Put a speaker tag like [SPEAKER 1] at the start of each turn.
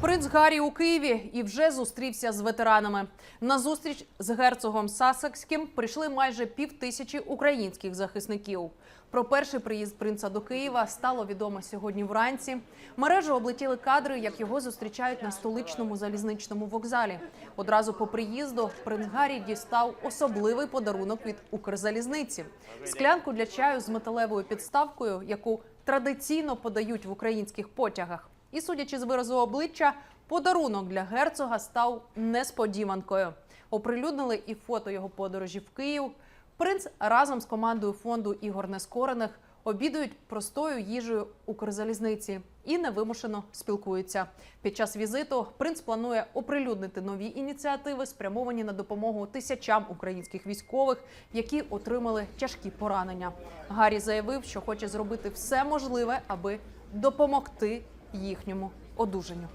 [SPEAKER 1] Принц Гаррі у Києві і вже зустрівся з ветеранами. На зустріч з герцогом Сасекським прийшли майже пів тисячі українських захисників. Про перший приїзд принца до Києва стало відомо сьогодні вранці. Мережу облетіли кадри, як його зустрічають на столичному залізничному вокзалі. Одразу по приїзду принц Гаррі дістав особливий подарунок від Укрзалізниці склянку для чаю з металевою підставкою, яку традиційно подають в українських потягах. І судячи з виразу обличчя, подарунок для герцога став несподіванкою. Оприлюднили і фото його подорожі в Київ. Принц разом з командою фонду ігор нескорених обідують простою їжею Укрзалізниці і невимушено спілкуються. Під час візиту принц планує оприлюднити нові ініціативи, спрямовані на допомогу тисячам українських військових, які отримали тяжкі поранення. Гаррі заявив, що хоче зробити все можливе, аби допомогти їхньому одужанню.